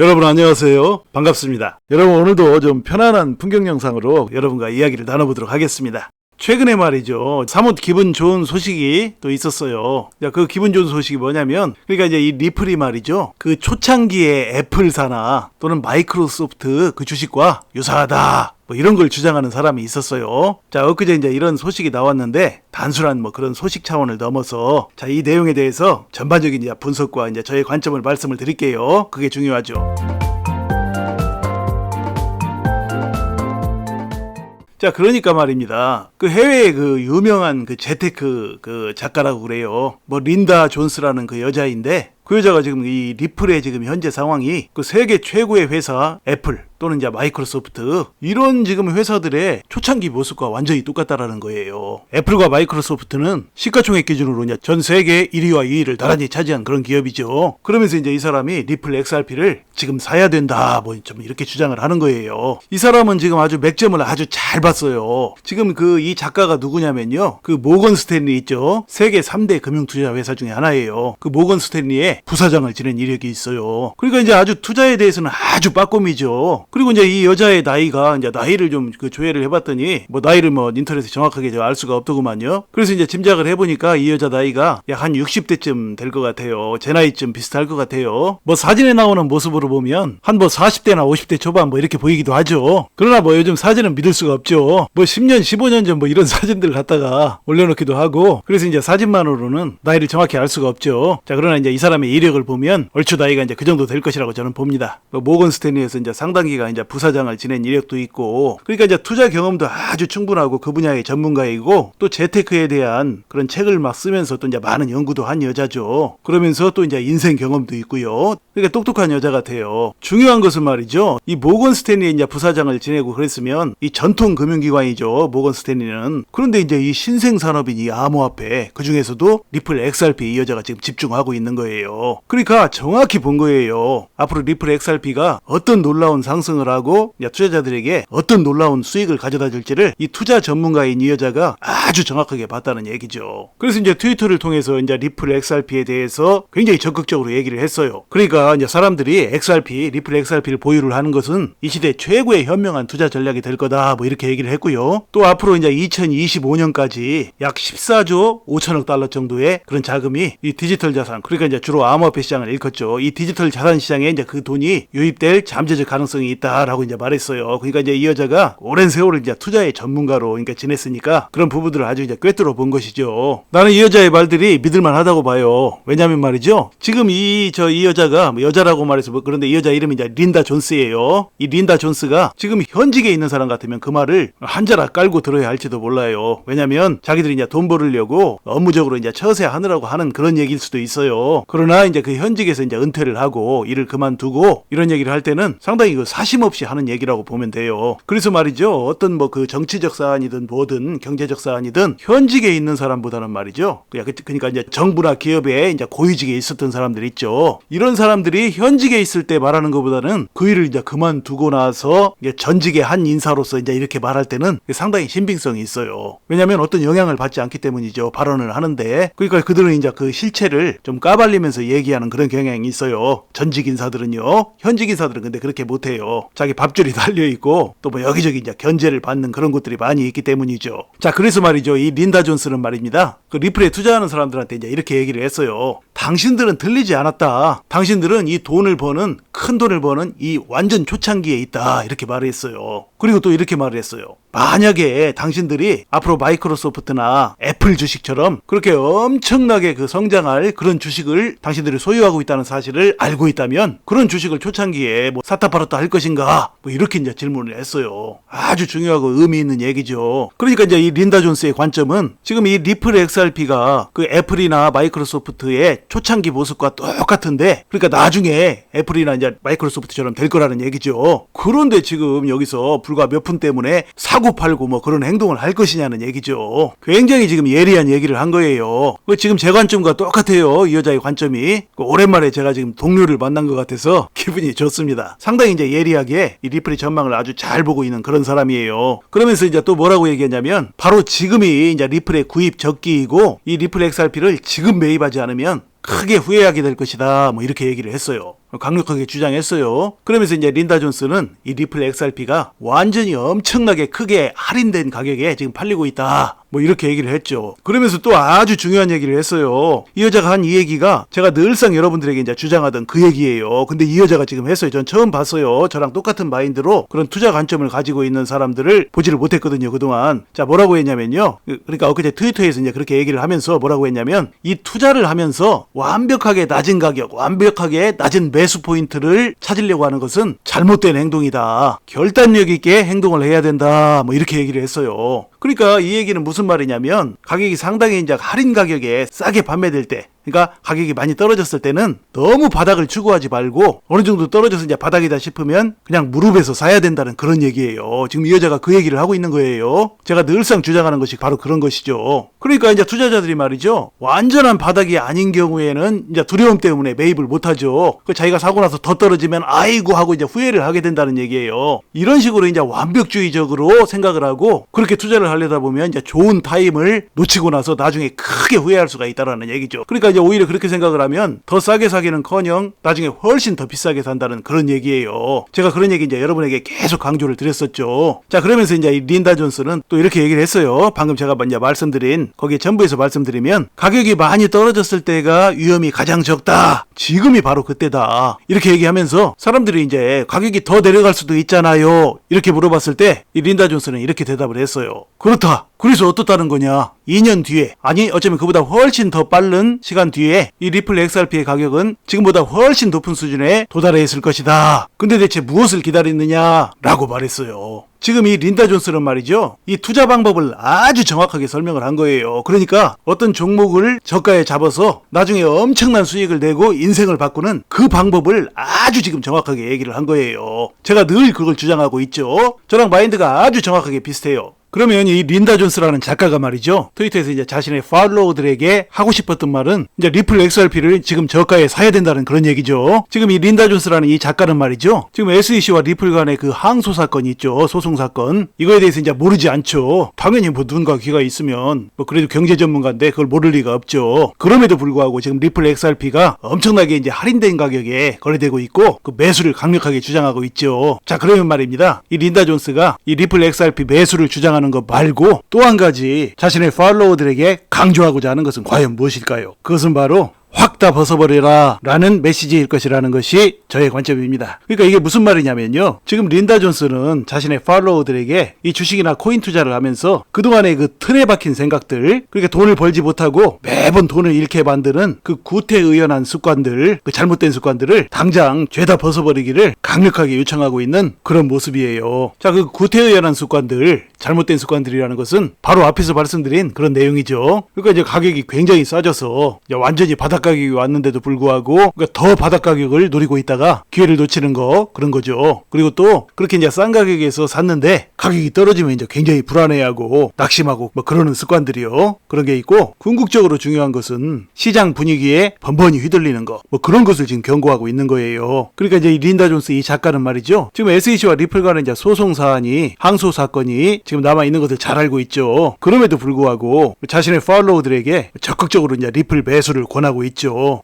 여러분 안녕하세요. 반갑습니다. 여러분 오늘도 좀 편안한 풍경 영상으로 여러분과 이야기를 나눠보도록 하겠습니다. 최근에 말이죠. 사뭇 기분 좋은 소식이 또 있었어요. 자, 그 기분 좋은 소식이 뭐냐면, 그러니까 이제 이 리플이 말이죠. 그 초창기에 애플사나 또는 마이크로소프트 그 주식과 유사하다. 뭐 이런 걸 주장하는 사람이 있었어요. 자, 엊그제 이제 이런 소식이 나왔는데, 단순한 뭐 그런 소식 차원을 넘어서, 자, 이 내용에 대해서 전반적인 이제 분석과 이제 저의 관점을 말씀을 드릴게요. 그게 중요하죠. 자, 그러니까 말입니다. 그 해외의 그 유명한 그 재테크 그 작가라고 그래요. 뭐 린다 존스라는 그 여자인데 그 여자가 지금 이 리플의 지금 현재 상황이 그 세계 최고의 회사 애플 또는 이제 마이크로소프트 이런 지금 회사들의 초창기 모습과 완전히 똑같다라는 거예요. 애플과 마이크로소프트는 시가총액 기준으로 이제 전 세계 1위와 2위를 나란히 차지한 그런 기업이죠. 그러면서 이제 이 사람이 리플 XRP를 지금 사야 된다 뭐 좀 이렇게 주장을 하는 거예요. 이 사람은 지금 아주 맥점을 아주 잘 봤어요. 지금 그 이 작가가 누구냐면요. 그 모건 스탠리 있죠. 세계 3대 금융 투자 회사 중에 하나예요. 그 모건 스탠리의 부사장을 지낸 이력이 있어요. 그러니까 이제 아주 투자에 대해서는 아주 빠꼼이죠. 그리고 이제 이 여자의 나이가 이제 나이를 좀 그 조회를 해봤더니 뭐 나이를 뭐 인터넷에 정확하게 알 수가 없더구만요. 그래서 이제 짐작을 해보니까 이 여자 나이가 약 한 60대쯤 될 것 같아요. 제 나이쯤 비슷할 것 같아요. 뭐 사진에 나오는 모습으로 보면 한 뭐 40대나 50대 초반 뭐 이렇게 보이기도 하죠. 그러나 뭐 요즘 사진은 믿을 수가 없죠. 뭐 10년, 15년 전 뭐 이런 사진들 갖다가 올려놓기도 하고 그래서 이제 사진만으로는 나이를 정확히 알 수가 없죠. 자 그러나 이제 이 사람의 이력을 보면 얼추 나이가 이제 그 정도 될 것이라고 저는 봅니다. 뭐 모건 스탠리에서 이제 상당 기가 이제 부사장을 지낸 이력도 있고 그러니까 이제 투자 경험도 아주 충분하고 그 분야의 전문가이고 또 재테크에 대한 그런 책을 막 쓰면서 또 이제 많은 연구도 한 여자죠. 그러면서 또 이제 인생 경험도 있고요. 그러니까 똑똑한 여자 같아요. 중요한 것은 말이죠. 이 모건 스탠리의 이제 부사장을 지내고 그랬으면 이 전통 금융기관이죠. 모건 스탠리는. 그런데 이제 이 신생 산업인 이 암호화폐 그 중에서도 리플 XRP 이 여자가 지금 집중하고 있는 거예요. 그러니까 정확히 본 거예요. 앞으로 리플 XRP가 어떤 놀라운 상승 을 하고 투자자들에게 어떤 놀라운 수익을 가져다 줄지를 이 투자 전문가인 이 여자가 아주 정확하게 봤다는 얘기죠. 그래서 이제 트위터를 통해서 이제 리플 XRP에 대해서 굉장히 적극적으로 얘기를 했어요. 그러니까 이제 사람들이 XRP, 리플 XRP를 보유를 하는 것은 이 시대 최고의 현명한 투자 전략이 될 거다. 뭐 이렇게 얘기를 했고요. 또 앞으로 이제 2025년까지 약 14조 5천억 달러 정도의 그런 자금이 이 디지털 자산, 그러니까 이제 주로 암호화폐 시장을 일컫죠. 이 디지털 자산 시장에 이제 그 돈이 유입될 잠재적 가능성이 있다라고 이제 말했어요. 그러니까 이제 이 여자가 오랜 세월을 이제 투자의 전문가로 그러니까 지냈으니까 그런 부분들을 아주 이제 꿰뚫어 본 것이죠. 나는 이 여자의 말들이 믿을만 하다고 봐요. 왜냐면 말이죠. 지금 이 저 이 여자가 뭐 여자라고 말해서 뭐 그런데 이 여자 이름이 이제 린다 존스예요. 이 린다 존스가 지금 현직에 있는 사람 같으면 그 말을 한자라 깔고 들어야 할지도 몰라요. 왜냐면 자기들이 이제 돈 벌으려고 업무적으로 이제 처세하느라고 하는 그런 얘기일 수도 있어요. 그러나 이제 그 현직에서 이제 은퇴를 하고 일을 그만두고 이런 얘기를 할 때는 상당히 그 사심 없이 하는 얘기라고 보면 돼요. 그래서 말이죠. 어떤 뭐 그 정치적 사안이든 뭐든 경제적 사안이든 현직에 있는 사람보다는 말이죠. 그냥 그- 그러니까 이제 정부나 기업에 이제 고위직에 있었던 사람들 있죠. 이런 사람들이 현직에 있을 때 말하는 것보다는 그 일을 이제 그만두고 나서 이제 전직의 한 인사로서 이제 이렇게 말할 때는 상당히 신빙성이 있어요. 왜냐하면 어떤 영향을 받지 않기 때문이죠. 발언을 하는데 그러니까 그들은 이제 그 실체를 좀 까발리면서 얘기하는 그런 경향이 있어요. 전직 인사들은요. 현직 인사들은 근데 그렇게 못해요. 자기 밥줄이 달려 있고 또 뭐 여기저기 이제 견제를 받는 그런 것들이 많이 있기 때문이죠. 자 그래서 말이죠. 이 린다 존스는 말입니다. 그 리플에 투자하는 사람들한테 이제 이렇게 얘기를 했어요. 당신들은 틀리지 않았다. 당신들은 이 돈을 버는 큰 돈을 버는 이 완전 초창기에 있다. 이렇게 말을 했어요. 그리고 또 이렇게 말을 했어요. 만약에 당신들이 앞으로 마이크로소프트나 애플 주식처럼 그렇게 엄청나게 그 성장할 그런 주식을 당신들이 소유하고 있다는 사실을 알고 있다면 그런 주식을 초창기에 뭐 사타 팔았다 할 것인가 뭐 이렇게 이제 질문을 했어요. 아주 중요하고 의미 있는 얘기죠. 그러니까 이제 이 린다 존스의 관점은 지금 이 리플 XRP가 그 애플이나 마이크로소프트의 초창기 모습과 똑같은데 그러니까 나중에 애플이나 이제 마이크로소프트처럼 될 거라는 얘기죠. 그런데 지금 여기서 불과 몇분 때문에 사고 팔고 뭐 그런 행동을 할 것이냐는 얘기죠. 굉장히 지금 예리한 얘기를 한 거예요. 그 지금 제 관점과 똑같아요. 이 여자의 관점이. 그 오랜만에 제가 지금 동료를 만난 것 같아서 기분이 좋습니다. 상당히 이제 예리하게 이 리플의 전망을 아주 잘 보고 있는 그런 사람이에요. 그러면서 이제 또 뭐라고 얘기했냐면 바로 지금이 이제 리플의 구입 적기이고 이 리플 XRP를 지금 매입하지 않으면 크게 후회하게 될 것이다. 뭐 이렇게 얘기를 했어요. 강력하게 주장했어요. 그러면서 이제 린다 존스는 이 리플 XRP가 완전히 엄청나게 크게 할인된 가격에 지금 팔리고 있다. 뭐 이렇게 얘기를 했죠. 그러면서 또 아주 중요한 얘기를 했어요. 이 여자가 한 이 얘기가 제가 늘상 여러분들에게 이제 주장하던 그 얘기예요. 근데 이 여자가 지금 했어요. 전 처음 봤어요. 저랑 똑같은 마인드로 그런 투자 관점을 가지고 있는 사람들을 보지를 못했거든요. 그동안. 자, 뭐라고 했냐면요. 그- 그러니까 엊그제 트위터에서 이제 그렇게 얘기를 하면서 뭐라고 했냐면 이 투자를 하면서 완벽하게 낮은 가격, 완벽하게 낮은 매수 포인트를 찾으려고 하는 것은 잘못된 행동이다. 결단력 있게 행동을 해야 된다. 뭐 이렇게 얘기를 했어요. 그러니까 이 얘기는 무슨 말이냐면 가격이 상당히 이제 할인 가격에 싸게 판매될 때 그러니까 가격이 많이 떨어졌을 때는 너무 바닥을 추구하지 말고 어느 정도 떨어져서 이제 바닥이다 싶으면 그냥 무릎에서 사야 된다는 그런 얘기예요. 지금 이 여자가 그 얘기를 하고 있는 거예요. 제가 늘상 주장하는 것이 바로 그런 것이죠. 그러니까 이제 투자자들이 말이죠. 완전한 바닥이 아닌 경우에는 이제 두려움 때문에 매입을 못 하죠. 그 자기가 사고 나서 더 떨어지면 아이고 하고 이제 후회를 하게 된다는 얘기예요. 이런 식으로 이제 완벽주의적으로 생각을 하고 그렇게 투자를 하려다 보면 이제 좋은 타임을 놓치고 나서 나중에 크게 후회할 수가 있다라는 얘기죠. 그러니까 이제 오히려 그렇게 생각을 하면 더 싸게 사기는커녕 나중에 훨씬 더 비싸게 산다는 그런 얘기예요. 제가 그런 얘기 이제 여러분에게 계속 강조를 드렸었죠. 자 그러면서 이제 이 린다 존스는 또 이렇게 얘기를 했어요. 방금 제가 먼저 말씀드린 거기에 전부에서 말씀드리면 가격이 많이 떨어졌을 때가 위험이 가장 적다. 지금이 바로 그때다. 이렇게 얘기하면서 사람들이 이제 가격이 더 내려갈 수도 있잖아요. 이렇게 물어봤을 때 이 린다 존스는 이렇게 대답을 했어요. 그렇다. 그래서 어떻다는 거냐? 2년 뒤에 아니 어쩌면 그보다 훨씬 더 빠른 시간 뒤에 이 리플 XRP의 가격은 지금보다 훨씬 높은 수준에 도달해 있을 것이다. 근데 대체 무엇을 기다리느냐? 라고 말했어요. 지금 이 린다 존스는 말이죠. 이 투자 방법을 아주 정확하게 설명을 한 거예요. 그러니까 어떤 종목을 저가에 잡아서 나중에 엄청난 수익을 내고 인생을 바꾸는 그 방법을 아주 지금 정확하게 얘기를 한 거예요. 제가 늘 그걸 주장하고 있죠. 저랑 마인드가 아주 정확하게 비슷해요. 그러면 이 린다 존스라는 작가가 말이죠. 트위터에서 이제 자신의 팔로워들에게 하고 싶었던 말은 이제 리플 XRP를 지금 저가에 사야 된다는 그런 얘기죠. 지금 이 린다 존스라는 이 작가는 말이죠. 지금 SEC와 리플 간의 그 항소 사건이 있죠. 소송 사건. 이거에 대해서 이제 모르지 않죠. 당연히 뭐 눈과 귀가 있으면 뭐 그래도 경제 전문가인데 그걸 모를 리가 없죠. 그럼에도 불구하고 지금 리플 XRP가 엄청나게 이제 할인된 가격에 거래되고 있고 그 매수를 강력하게 주장하고 있죠. 자, 그러면 말입니다. 이 린다 존스가 이 리플 XRP 매수를 주장하는 것 말고 또 한 가지 자신의 팔로워들에게 강조하고자 하는 것은 과연 무엇일까요? 그것은 바로 확 다 벗어버려라 라는 메시지일 것이라는 것이 저의 관점입니다. 그러니까 이게 무슨 말이냐면요. 지금 린다 존스는 자신의 팔로워들에게 이 주식이나 코인 투자를 하면서 그동안의 그 틀에 박힌 생각들, 그러니까 돈을 벌지 못하고 매번 돈을 잃게 만드는 그 구태의연한 습관들, 그 잘못된 습관들을 당장 죄다 벗어버리기를 강력하게 요청하고 있는 그런 모습이에요. 자, 그 구태의연한 습관들, 잘못된 습관들이라는 것은 바로 앞에서 말씀드린 그런 내용이죠. 그러니까 이제 가격이 굉장히 싸져서 완전히 바닥 가격이 왔는데도 불구하고 그러니까 더 바닥 가격을 노리고 있다가 기회를 놓치는 거 그런 거죠. 그리고 또 그렇게 이제 싼 가격에서 샀는데 가격이 떨어지면 이제 굉장히 불안해하고 낙심하고 뭐 그러는 습관들이요. 그런 게 있고 궁극적으로 중요한 것은 시장 분위기에 번번이 휘둘리는 거 뭐 그런 것을 지금 경고하고 있는 거예요. 그러니까 이제 이 린다 존스 이 작가는 말이죠. 지금 SEC와 리플 간의 이제 소송 사안이 항소 사건이 지금 남아 있는 것을 잘 알고 있죠. 그럼에도 불구하고 자신의 팔로워들에게 적극적으로 이제 리플 매수를 권하고 있죠.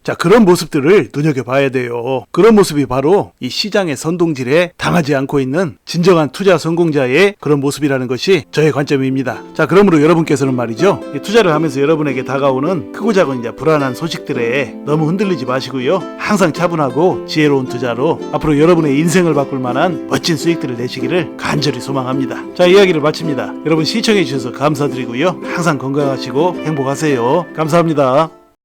자 그런 모습들을 눈여겨 봐야 돼요. 그런 모습이 바로 이 시장의 선동질에 당하지 않고 있는 진정한 투자 성공자의 그런 모습이라는 것이 저의 관점입니다. 자 그러므로 여러분께서는 말이죠. 이 투자를 하면서 여러분에게 다가오는 크고 작은 이제 불안한 소식들에 너무 흔들리지 마시고요. 항상 차분하고 지혜로운 투자로 앞으로 여러분의 인생을 바꿀 만한 멋진 수익들을 내시기를 간절히 소망합니다. 자 이야기를 마칩니다. 여러분 시청해 주셔서 감사드리고요. 항상 건강하시고 행복하세요. 감사합니다.